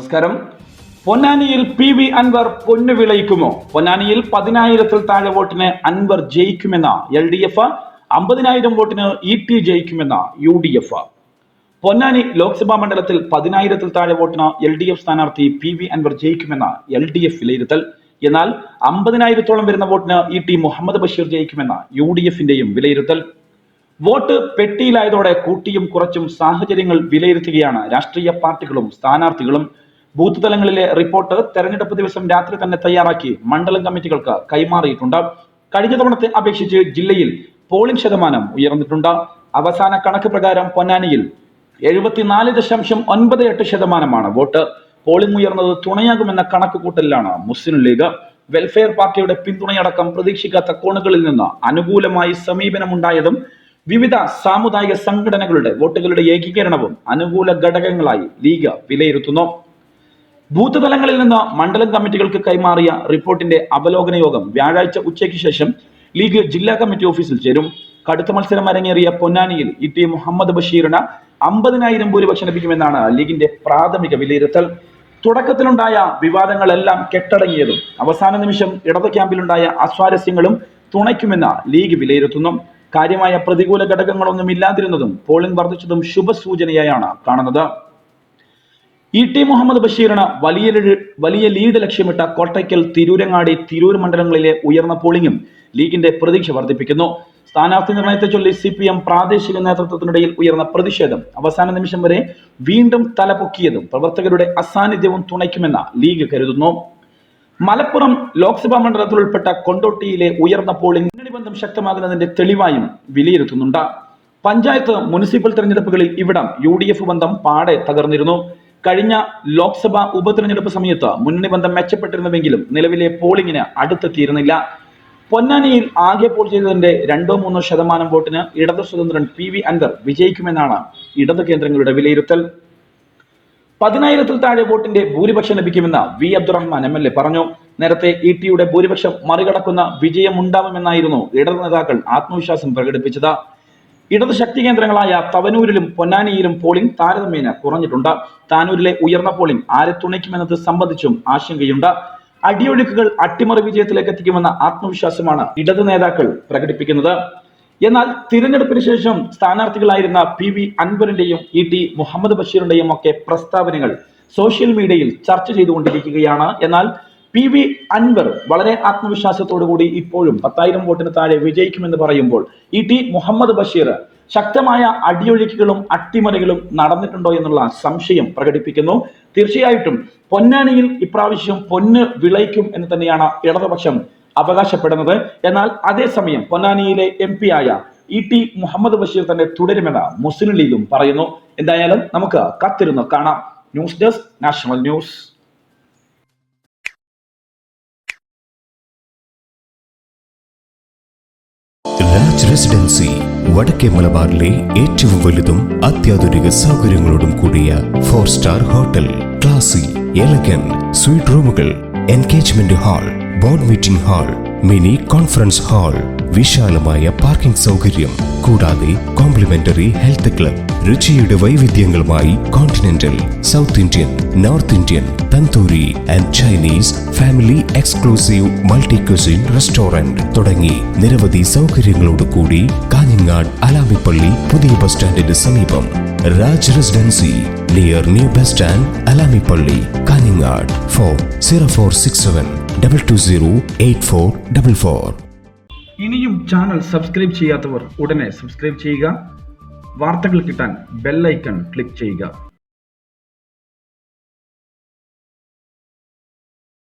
നമസ്കാരം. പൊന്നാനിയിൽ P V Anwar പൊന്നു വിളയിക്കുമോ പൊന്നാനിയിൽ പതിനായിരത്തിൽ താഴെ വോട്ടിന് അൻവർ ജയിക്കുമെന്ന എൽ ഡി എഫ്? അമ്പതിനായിരം വോട്ടിന് E T ജയിക്കുമെന്ന U D F? Ponnani Lok Sabha മണ്ഡലത്തിൽ പതിനായിരത്തിൽ താഴെ വോട്ടിന് എൽ ഡി എഫ് സ്ഥാനാർത്ഥി പി വി അൻവർ ജയിക്കുമെന്ന എൽ ഡി എഫ് വിലയിരുത്തൽ. എന്നാൽ അമ്പതിനായിരത്തോളം വരുന്ന വോട്ടിന് ഇ ടി മുഹമ്മദ് ബഷീർ ജയിക്കുമെന്ന യു ഡി എഫിന്റെയും വിലയിരുത്തൽ. വോട്ട് പെട്ടിയിലായതോടെ കൂട്ടിയും കുറച്ചും സാഹചര്യങ്ങൾ വിലയിരുത്തുകയാണ് രാഷ്ട്രീയ പാർട്ടികളും സ്ഥാനാർത്ഥികളും. ബൂത്ത് തലങ്ങളിലെ റിപ്പോർട്ട് തെരഞ്ഞെടുപ്പ് ദിവസം രാത്രി തന്നെ തയ്യാറാക്കി മണ്ഡലം കമ്മിറ്റികൾക്ക് കൈമാറിയിട്ടുണ്ട്. കഴിഞ്ഞ തവണത്തെ അപേക്ഷിച്ച് ജില്ലയിൽ പോളിംഗ് ശതമാനം ഉയർന്നിട്ടുണ്ട്. അവസാന കണക്ക് പ്രകാരം പൊന്നാനിയിൽ എഴുപത്തിനാല് ദശാംശം ഒൻപത് എട്ട് ശതമാനമാണ് വോട്ട്. പോളിംഗ് ഉയർന്നത് തുണയാകുമെന്ന കണക്ക് കൂട്ടലിലാണ് മുസ്ലിം ലീഗ്. വെൽഫെയർ പാർട്ടിയുടെ പിന്തുണയടക്കം പ്രതീക്ഷിക്കാത്ത കോണുകളിൽ നിന്ന് അനുകൂലമായി സമീപനമുണ്ടായതും വിവിധ സാമുദായിക സംഘടനകളുടെ വോട്ടുകളുടെ ഏകീകരണവും അനുകൂല ഘടകങ്ങളായി ലീഗ് വിലയിരുത്തുന്നു. ബൂത്ത് തലങ്ങളിൽ നിന്ന് മണ്ഡലം കമ്മിറ്റികൾക്ക് കൈമാറിയ റിപ്പോർട്ടിന്റെ അവലോകന യോഗം വ്യാഴാഴ്ച ഉച്ചയ്ക്ക് ശേഷം ലീഗ് ജില്ലാ കമ്മിറ്റി ഓഫീസിൽ ചേരും. കടുത്ത മത്സരം അരങ്ങേറിയ പൊന്നാനിയിൽ ഇ ടി മുഹമ്മദ് ബഷീറിന് അമ്പതിനായിരം ഭൂരിപക്ഷം ലഭിക്കുമെന്നാണ് ലീഗിന്റെ പ്രാഥമിക വിലയിരുത്തൽ. തുടക്കത്തിലുണ്ടായ വിവാദങ്ങളെല്ലാം കെട്ടടങ്ങിയതും അവസാന നിമിഷം ഇടത് ക്യാമ്പിലുണ്ടായ അസ്വാരസ്യങ്ങളും തുണയ്ക്കുമെന്ന് ലീഗ് വിലയിരുത്തുന്നു. കാര്യമായ പ്രതികൂല ഘടകങ്ങളൊന്നും ഇല്ലാതിരുന്നതും പോളിംഗ് വർദ്ധിച്ചതും ശുഭസൂചനയായാണ് കാണുന്നത്. ഇ ടി മുഹമ്മദ് ബഷീറിന് വലിയ വലിയ ലീഡ് ലക്ഷ്യമിട്ട കോട്ടയ്ക്കൽ തിരൂരങ്ങാടി തിരൂർ മണ്ഡലങ്ങളിലെ ഉയർന്ന പോളിംഗും ലീഗിന്റെ പ്രതീക്ഷ വർദ്ധിപ്പിക്കുന്നു. സ്ഥാനാർത്ഥി നിർണയത്തെ ചൊല്ലി സി പി എം പ്രാദേശിക നേതൃത്വത്തിനിടയിൽ ഉയർന്ന പ്രതിഷേധം. അവസാന നിമിഷം വരെ വീണ്ടും തലപൊക്കിയതും പ്രവർത്തകരുടെ അസാന്നിധ്യവും തുണയ്ക്കുമെന്ന ലീഗ് കരുതുന്നു. മലപ്പുറം ലോക്സഭാ മണ്ഡലത്തിൽ ഉൾപ്പെട്ട കൊണ്ടോട്ടിയിലെ ഉയർന്ന പോളിംഗ് മുന്നണി ബന്ധം ശക്തമാകുന്നതിന്റെ തെളിവായും വിലയിരുത്തുന്നുണ്ട്. പഞ്ചായത്ത് മുനിസിപ്പൽ തെരഞ്ഞെടുപ്പുകളിൽ ഇവിടം യു ഡി എഫ് ബന്ധം പാടെ തകർന്നിരുന്നു. കഴിഞ്ഞ ലോക്സഭാ ഉപതെരഞ്ഞെടുപ്പ് സമയത്ത് മുന്നണി ബന്ധം മെച്ചപ്പെട്ടിരുന്നുവെങ്കിലും നിലവിലെ പോളിംഗിന് അടുത്തെത്തിയിരുന്നില്ല. പൊന്നാനിയിൽ ആകെ പോൾ ചെയ്തതിന്റെ രണ്ടോ മൂന്നോ ശതമാനം വോട്ടിന് ഇടത് സ്വതന്ത്രൻ പി വി അൻവർ വിജയിക്കുമെന്നാണ് ഇടത് കേന്ദ്രങ്ങളുടെ വിലയിരുത്തൽ. പതിനായിരത്തിൽ താഴെ വോട്ടിന്റെ ഭൂരിപക്ഷം ലഭിക്കുമെന്ന് V Abdurahman M L A പറഞ്ഞു. നേരത്തെ ഇ ടിയുടെ ഭൂരിപക്ഷം മറികടക്കുന്ന വിജയമുണ്ടാവുമെന്നായിരുന്നു ഇടത് നേതാക്കൾ ആത്മവിശ്വാസം പ്രകടിപ്പിച്ചത്. ഇടത് ശക്തി കേന്ദ്രങ്ങളായ തവനൂരിലും പൊന്നാനിയിലും പോളിംഗ് താരതമ്യേന കുറഞ്ഞിട്ടുണ്ട്. താനൂരിലെ ഉയർന്ന പോളിംഗ് ആരെ തുണയ്ക്കുമെന്നത് സംബന്ധിച്ചും ആശങ്കയുണ്ട്. അടിയൊഴുക്കുകൾ അട്ടിമറി വിജയത്തിലേക്ക് എത്തിക്കുമെന്ന ആത്മവിശ്വാസമാണ് ഇടത് നേതാക്കൾ പ്രകടിപ്പിക്കുന്നത്. എന്നാൽ തിരഞ്ഞെടുപ്പിന് ശേഷം സ്ഥാനാർത്ഥികളായിരുന്ന പി വി അൻവറിന്റെയും ഇ ടി മുഹമ്മദ് ബഷീറിന്റെയും ഒക്കെ പ്രസ്താവനകൾ സോഷ്യൽ മീഡിയയിൽ ചർച്ച ചെയ്തുകൊണ്ടിരിക്കുകയാണ്. എന്നാൽ പി വി അൻവർ വളരെ ആത്മവിശ്വാസത്തോടു കൂടി ഇപ്പോഴും പത്തായിരം വോട്ടിന് താഴെ വിജയിക്കുമെന്ന് പറയുമ്പോൾ ഇ ടി മുഹമ്മദ് ബഷീർ ശക്തമായ അടിയൊഴുക്കുകളും അട്ടിമറികളും നടന്നിട്ടുണ്ടോ എന്നുള്ള സംശയം പ്രകടിപ്പിക്കുന്നു. തീർച്ചയായിട്ടും പൊന്നാനിയിൽ ഇപ്രാവശ്യം പൊന്ന് വിളയിക്കും എന്ന് തന്നെയാണ് ഇടതുപക്ഷം അവകാശപ്പെടുന്നത്. എന്നാൽ അതേസമയം പൊന്നാനിയിലെ എം പി ആയ ഇ ടി മുഹമ്മദ് ബഷീർ തന്നെ തുടരുമെന്ന് മുസ്ലിം ലീഗും പറയുന്നു. എന്തായാലും നമുക്ക് കത്തിരുന്ന് കാണാം. News desk national news. Raj residency വടക്കേ മലബാറിലെ ഏറ്റവും വലുതും അത്യാധുനിക സൗകര്യങ്ങളോടും കൂടിയ four star hotel classy elegant suite റൂമുകൾ engagement hall board meeting hall mini conference hall. വിശാലമായ പാർക്കിംഗ് സൗകര്യം. കൂടാതെ കോംപ്ലിമെന്ററി ഹെൽത്ത് ക്ലബ്. രുചിയുടെ വൈവിധ്യങ്ങളുമായി continental south Indian north Indian tandoori and Chinese family exclusive multi cuisine restaurant തുടങ്ങി നിരവധി സൗകര്യങ്ങളോട് കൂടി കാഞ്ഞങ്ങാട് അലാമിപ്പള്ളി പുതിയ bus സ്റ്റാൻഡിന് സമീപം. Raj residency near new bus stand Alamippalli Kanhangad. Four zero four six seven double two zero eight four double four ഇനിയും channel subscribe ചെയ്യാത്തവർ ഉടനെ subscribe ചെയ്യുക. വാർത്തകൾ കിട്ടാൻ ബെല്ലൈക്കൺ ക്ലിക്ക് ചെയ്യുക.